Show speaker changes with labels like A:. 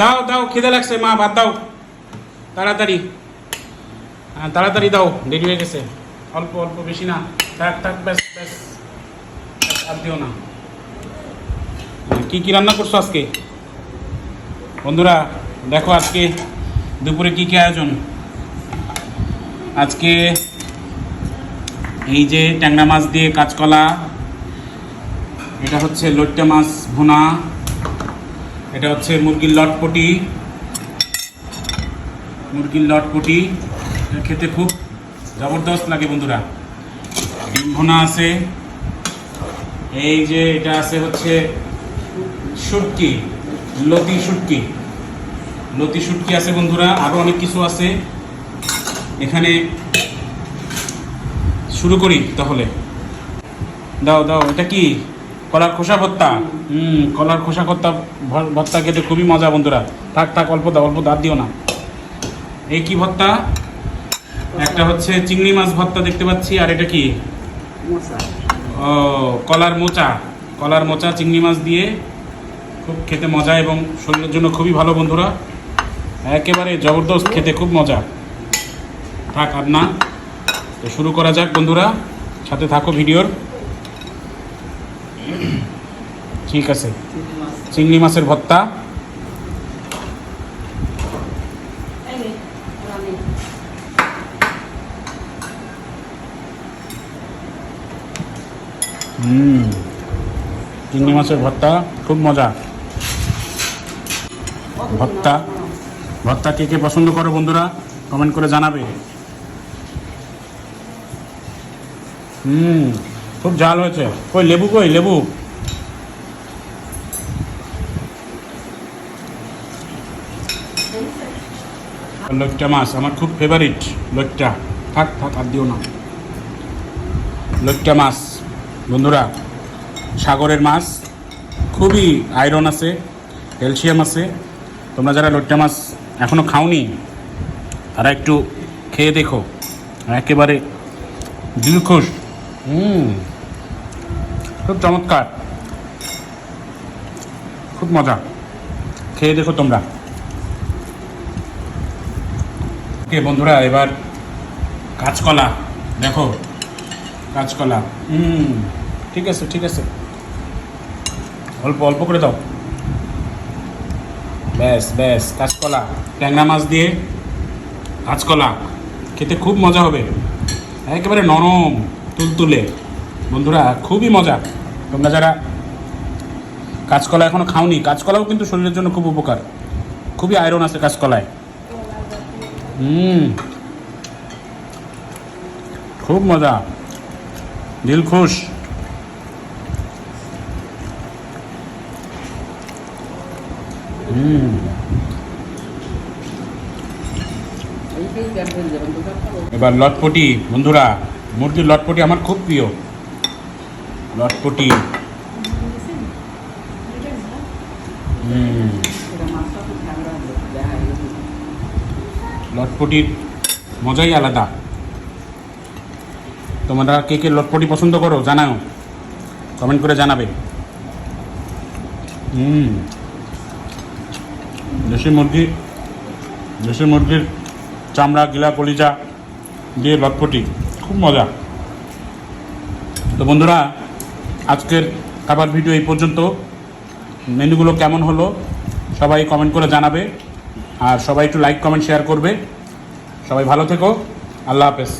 A: দাও দাও, খিদে লাগছে, মা, ভাত দাও। তাড়াতাড়ি। তাড়াতাড়ি দাও, দেরি হয়ে গেছে। অল্প অল্প, বেশি না। থাক থাক, ব্যাস ব্যাস। আর দিও না। কি কি রান্না করছ আজকে? বন্ধুরা, দেখো আজকে দুপুরে কি কি আয়োজন? আজকে এই যে ট্যাংরা মাছ দিয়ে কাঁচকলা, এটা হচ্ছে লইট্টা মাছ ভুনা। এটা হচ্ছে মুরগির লটপটি। মুরগির লটপটি। খেতে খুব জবরদস্ত লাগে বন্ধুরা। ডিম ভুনা আছে। এই যে এটা আছে হচ্ছে শুটকি, লতি শুটকি। লতি শুটকি আছে বন্ধুরা আরও অনেক কিছু আছে। এখানে শুরু করি তাহলে। দাও দাও, এটা কি? কলার খোসা ভর্তা। হুম কলার খোসা ভর্তা ভ- ভর্তা খেতে খুবই মজা বন্ধুরা। থাক থাক অল্প দাও অল্প দাঁত দিও না। এই কি ভর্তা? একটা হচ্ছে চিংড়ি মাছ ভর্তা দেখতে পাচ্ছি আর এটা কি? ও কলার মোচা। কলার মোচা চিংড়ি মাছ দিয়ে খুব খেতে মজা এবং শরীরের জন্য খুবই ভালো বন্ধুরা। একেবারে জবরদস্ত খেতে খুব মজা। থাক আর না। তো শুরু করা যাক বন্ধুরা। সাথে থাকো ভিডিওর। ঠিক আছে। চিংড়ি মাছের ভর্তা। হুম, চিংড়ি মাছের ভর্তা, খুব মজা। ভর্তা ভর্তা কে কে পছন্দ করো বন্ধুরা কমেন্ট করে জানাবে। হুম। খুব ঝাল হয়েছে। কই, লেবু কই, লেবু? লইট্টা মাছ, আমার খুব ফেভারিট লইট্টা। থাক থাক, আর দিও না। লইট্টা মাছ, বন্ধুরা, সাগরের মাছ, খুবই আয়রন আছে ক্যালসিয়াম আছে। তোমরা যারা লইট্টা মাছ এখনও খাওনি, তারা একটু খেয়ে দেখো। একেবারে দিলখুশ। হুম। খুব চমৎকার। খুব মজা। খেয়ে দেখো তোমরা। ওকে বন্ধুরা, এবার কাঁচকলা। দেখো, কাঁচকলা। হুম, ঠিক আছে ঠিক আছে। অল্প অল্প করে দাও। ব্যাস ব্যাস, কাঁচকলা। ট্যাংরা মাছ দিয়ে কাঁচকলা। খেতে খুব মজা হবে। একেবারে নরম, তুলতুলে। বন্ধুরা, খুবই মজা। তোমরা যারা কাঁচকলা এখনও খাওনি, কাঁচকলাও কিন্তু শরীরের জন্য খুব উপকার। খুবই আয়রন আছে কাঁচকলায়। হুম। খুব মজা। দিল খুশ। এবার লটপটি, বন্ধুরা, মুরগির লটপটি আমার খুব প্রিয়। লটপটি লটপটির মজাই আলাদা। তোমরা কে কে লটপটি পছন্দ করো জানাও। কমেন্ট করে জানাবে। হুম দেশি মুরগি, দেশি মুরগির চামড়া, গিলা, কলিজা দিয়ে লটপটি খুব মজা। তো বন্ধুরা আজকের খাবার ভিডিও এই পর্যন্ত। মেনুগুলো কেমন হলো সবাই কমেন্ট করে জানাবে। আর সবাই একটু লাইক কমেন্ট শেয়ার করবে। সবাই ভালো থেকো। আল্লাহ হাফেজ।